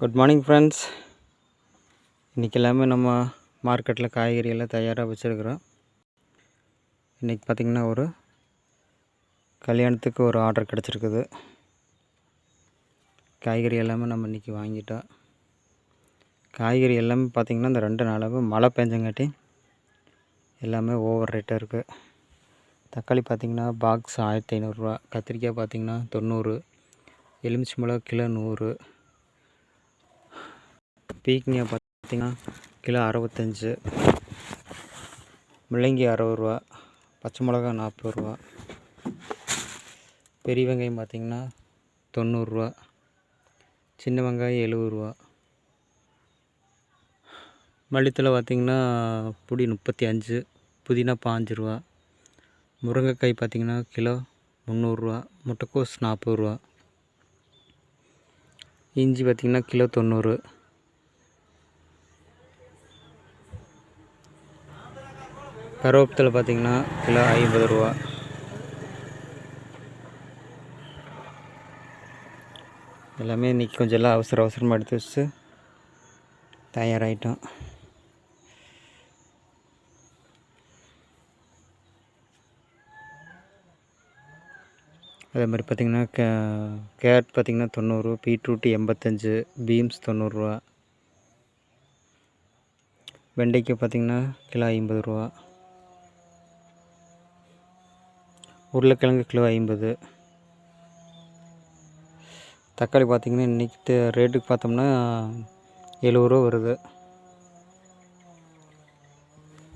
Good morning friends இன்றைக்கி எல்லாமே நம்ம மார்க்கெட்டில் காய்கறி எல்லாம் தயாராக வச்சுருக்குறோம். இன்றைக்கி பார்த்திங்கன்னா ஒரு கல்யாணத்துக்கு ஒரு ஆர்டர் கிடச்சிருக்குது. காய்கறி எல்லாமே நம்ம இன்றைக்கி வாங்கிட்டோம். காய்கறி எல்லாமே பார்த்திங்கன்னா இந்த ரெண்டு நாளாகவே மழை பெஞ்சங்காட்டி எல்லாமே ஓவர் ரேட்டாக இருக்குது தக்காளி பார்த்திங்கன்னா பாக்ஸ் ஆயிரத்தி ஐநூறுரூவா கத்திரிக்காய் பார்த்திங்கன்னா தொண்ணூறு எலுமிச்சை மிளகா கிலோ நூறு பீக்கிங்க பார்த்திங்கன்னா கிலோ அறுபத்தஞ்சு முள்ளங்கி அறுபது ரூபா பச்சை மிளகா நாற்பது ரூபா பெரிய வெங்காயம் பார்த்திங்கன்னா தொண்ணூறுரூவா சின்ன வெங்காயம் எழுபது ரூபா. மல்லித்தலை பார்த்திங்கன்னா புடி முப்பத்தி அஞ்சு புதினா பாஞ்சு ரூபா முருங்கைக்காய் பார்த்திங்கன்னா கிலோ முந்நூறுரூவா முட்டைக்கோஸ் நாற்பது ரூபா. இஞ்சி பார்த்திங்கன்னா கிலோ தொண்ணூறு கருவேப்பிலை பார்த்திங்கன்னா கிலோ ஐம்பது ரூபா. எல்லாமே இன்றைக்கி கொஞ்சம் எல்லாம் அவசர அவசரமாக எடுத்து வச்சு தயாராகிட்டோம் அதே மாதிரி பார்த்திங்கன்னா கே கேரட் பார்த்திங்கன்னா தொண்ணூறு பீட்ரூட் எண்பத்தஞ்சு பீன்ஸ் தொண்ணூறுரூவா வெண்டைக்காய் பார்த்திங்கன்னா கிலோ ஐம்பது ரூபா. உருளைக்கிழங்கு கிலோ ஐம்பது. தக்காளி பார்த்திங்கன்னா இன்றைக்கி ரேட்டுக்கு பார்த்தோம்னா எழுபது ரூபா வருது.